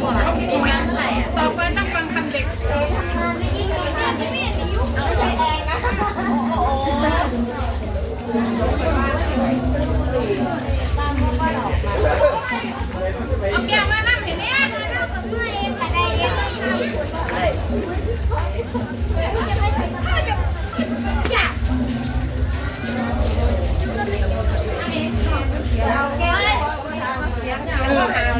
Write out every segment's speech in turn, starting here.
เขามีไหมต่อไปต้องฟังคำเด็กเอาแก้วมานั่งเห็นเนี่ยเอาแก้ว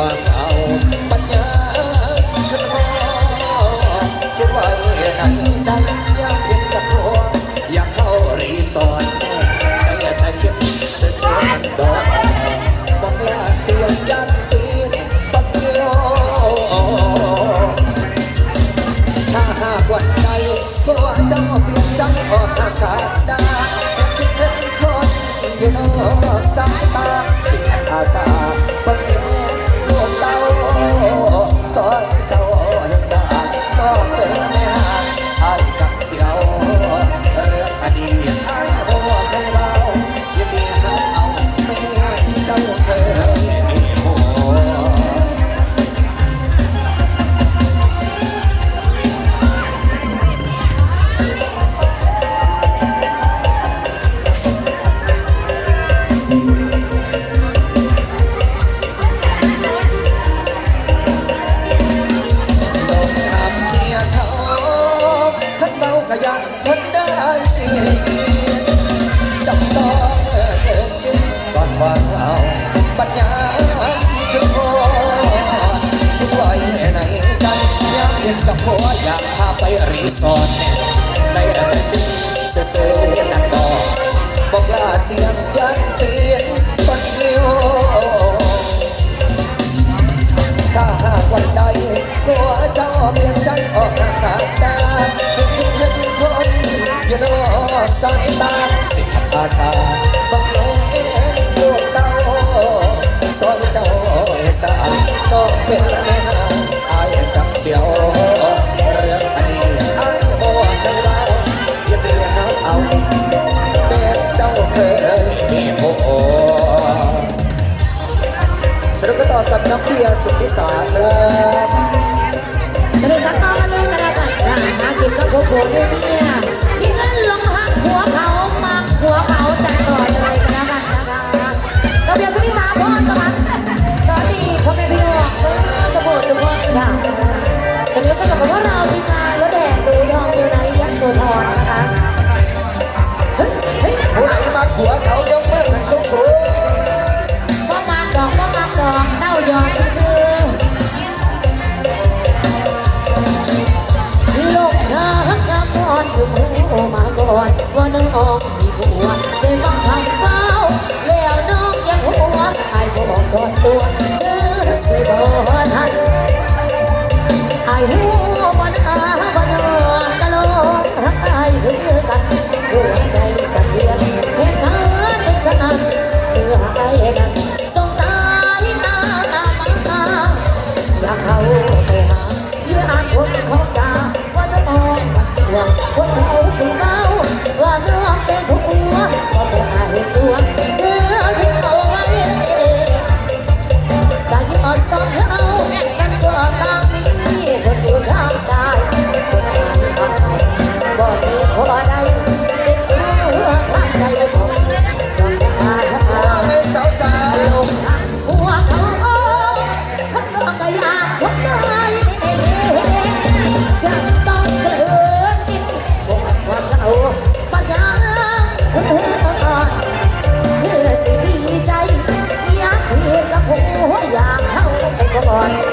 啊 สียงยันเตียนคนเดียวถ้าหาวใดหัวเจ้าเปลี่ยออกอากาศตาคิดถึงคนอย่ารอสายตาสิอาสาบังเลงดวงเตาซอยเจสาต้องเป็น ต่อกับน้องเบียร์สุทธิสาครับกระดาษซักต่อมาเลยกระดาษอะหากินก็โผล่เนี่ย I.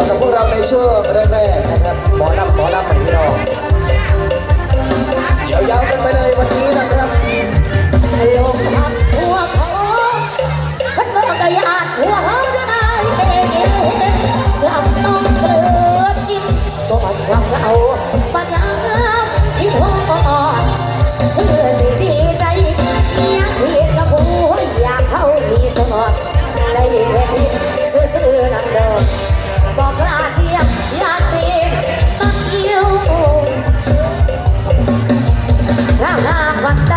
นรับกับพวกเราในช่วงแรกๆนะครับหมอลำหมอลำของเราเดี๋ยวาวกันไปเลยวันนี้นะครับลมพัดหัวเขาพัดลมกระยาหัวเขาได้ไหมจับต้องเกลือจิ้มก็มันหวังเราปัญญาที่หัวอ่อนเพื่อสิดีใจอยากเพียกับผู้อยากเข้ามีสมอดได้เห็นซื่อนั่นเดิ หากวันใด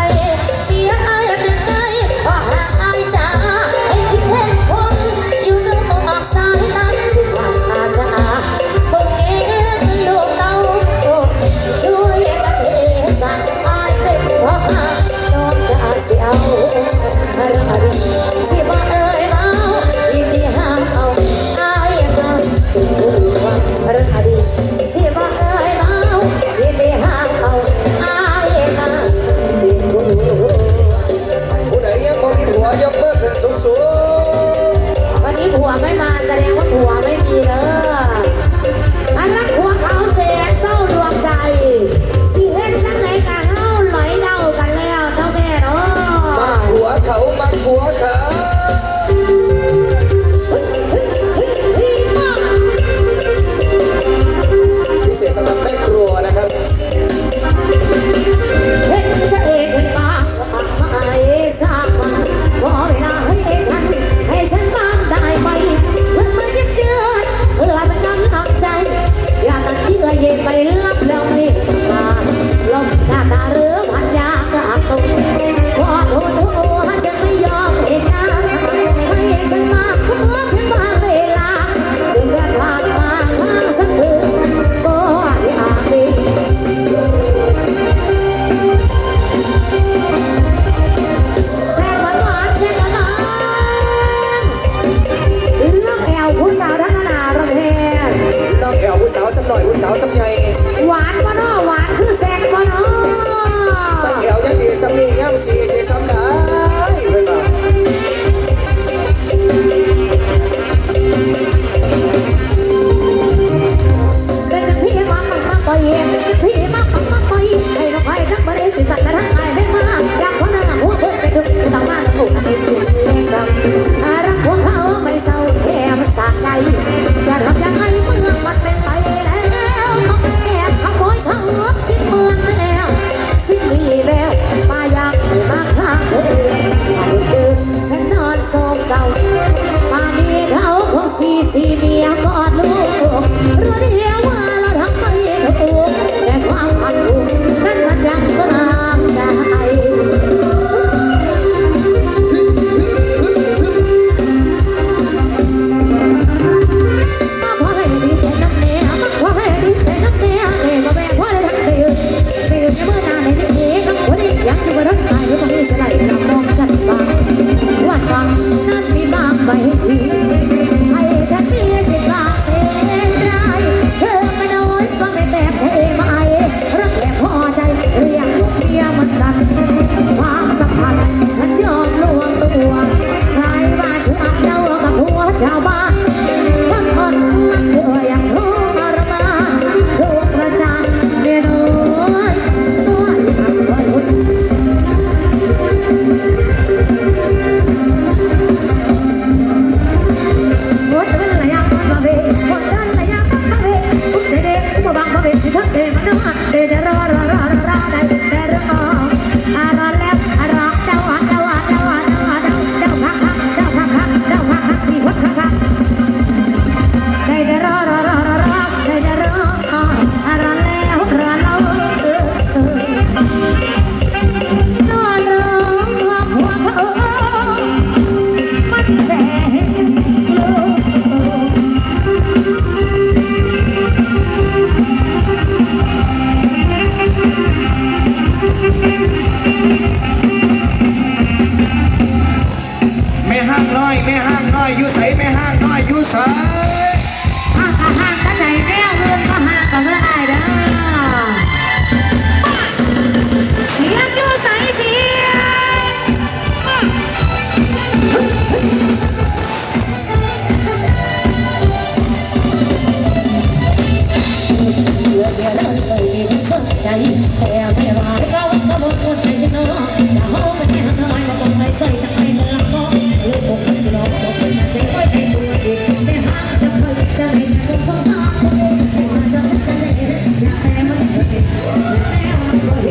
สีเดียก็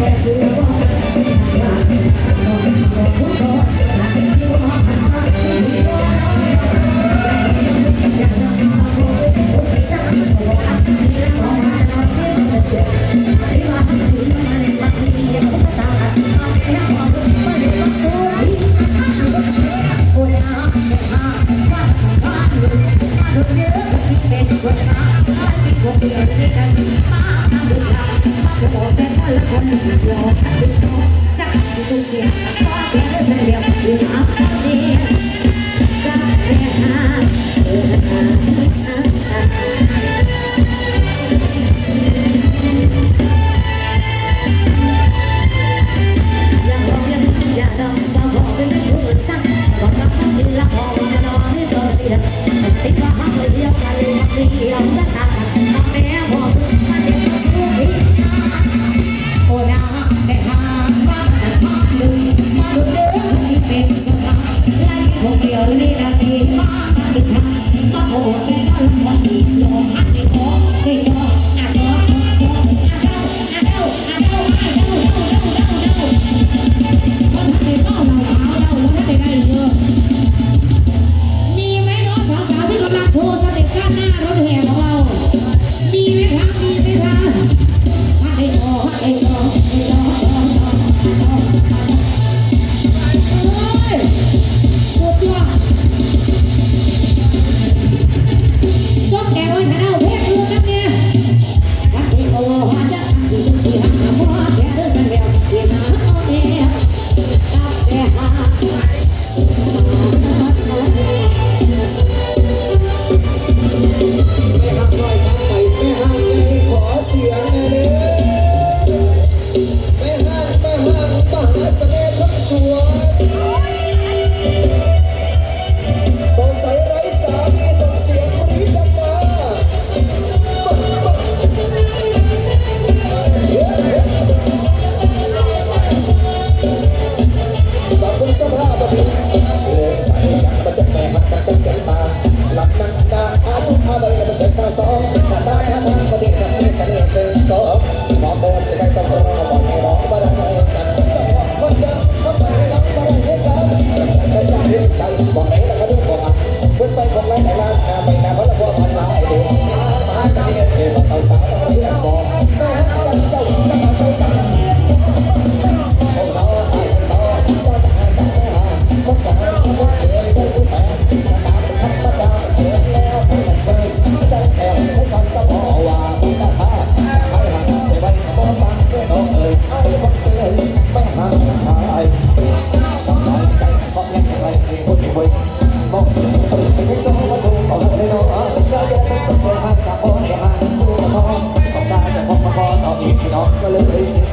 มี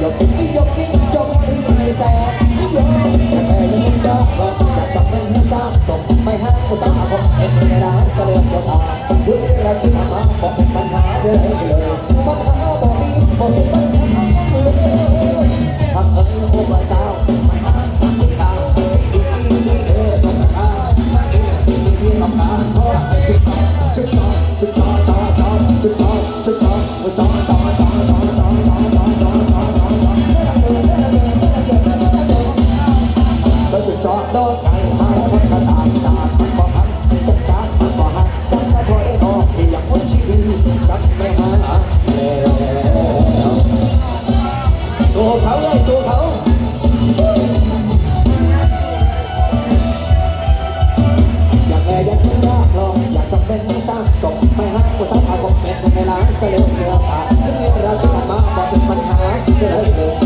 ยกนี่ยกนี่ เขาอยากแย่อยากคนยากลองอยากจะเป็นสร้างสมไม่ฮักสร้อาคมเป็นในร้านเสลียวเนือปากเรื่องราวที่มาเป็นปัญหาที่เคยเกิ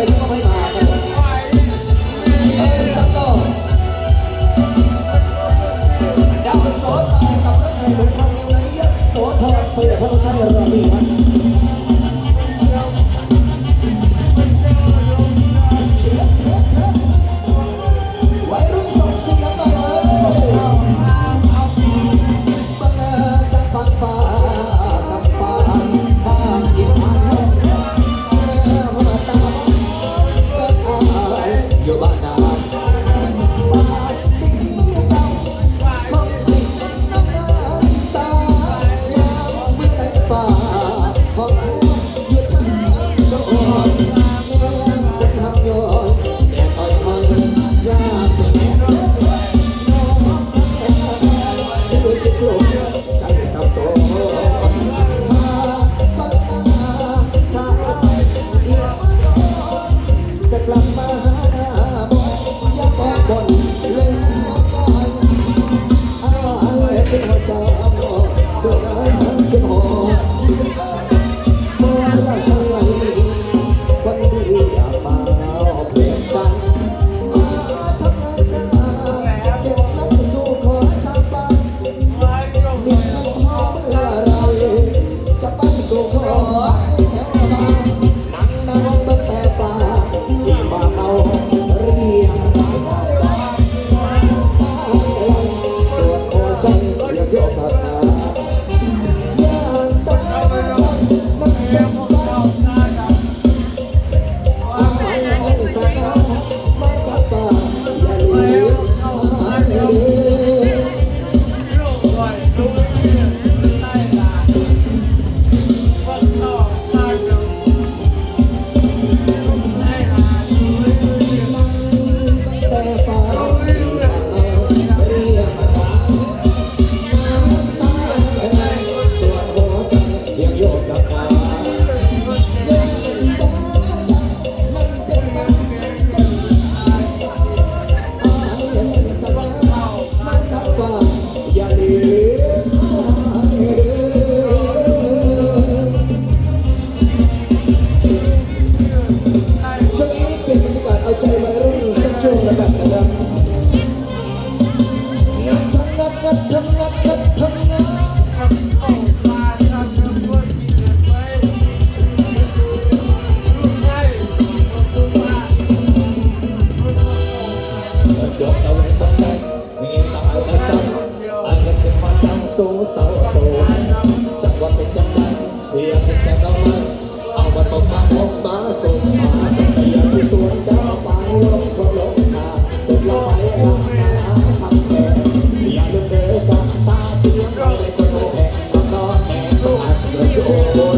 ไปที่ก็ไม่มาครับเออสักก็าวโสตากับรถไฟบนทางเดียวนี้ยโสธรเปิดพระราชาเรือรีครับ Lord, Lord.